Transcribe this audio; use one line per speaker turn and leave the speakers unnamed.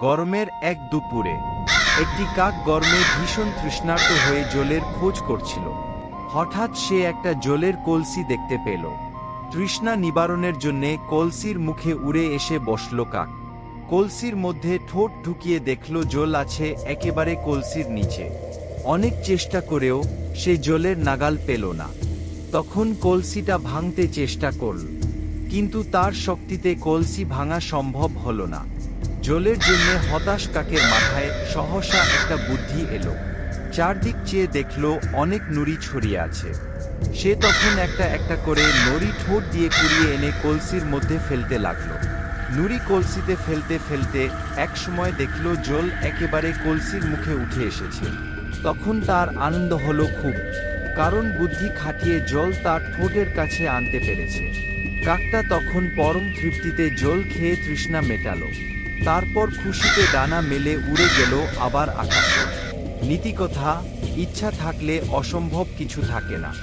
গরমের এক দুপুরে। একটি কাক গরমে ভীষণ তৃষ্ণার্ত হয়ে জলের খোঁজ করছিল। হঠাৎ সে একটা জলের কলসি দেখতে পেল। তৃষ্ণা নিবারণের জন্যে কলসির মুখে উড়ে এসে বসল কাক। কলসির মধ্যে ঠোঁট ঢুকিয়ে দেখল জল আছে একেবারে কলসির নিচে। অনেক চেষ্টা করেও সে জলের নাগাল পেল না। তখন কলসিটা ভাঙতে চেষ্টা করল। কিন্তু তার শক্তিতে কলসি ভাঙা সম্ভব হল না। জলের জন্য হতাশ কাকের মাথায় সহসা একটা বুদ্ধি এলো। চারদিক চেয়ে দেখল অনেক নুড়ি ছড়িয়ে আছে। সে তখন একটা একটা করে নড়ি ঠোঁট দিয়ে কুড়িয়ে এনে কলসির মধ্যে ফেলতে লাগল। নুড়ি কলসিতে ফেলতে ফেলতে এক সময় দেখল জল একেবারে কলসির মুখে উঠে এসেছে। তখন তার আনন্দ হলো খুব, কারণ বুদ্ধি খাটিয়ে জল তার ঠোঁটের কাছে আনতে পেরেছে। কাকটা তখন পরম তৃপ্তিতে জল খেয়ে তৃষ্ণা মেটালো। তারপর খুশিতে ডানা মেলে উড়ে গেল আবার আকাশে। নীতিকথা, ইচ্ছা থাকলে অসম্ভব কিছু থাকে না।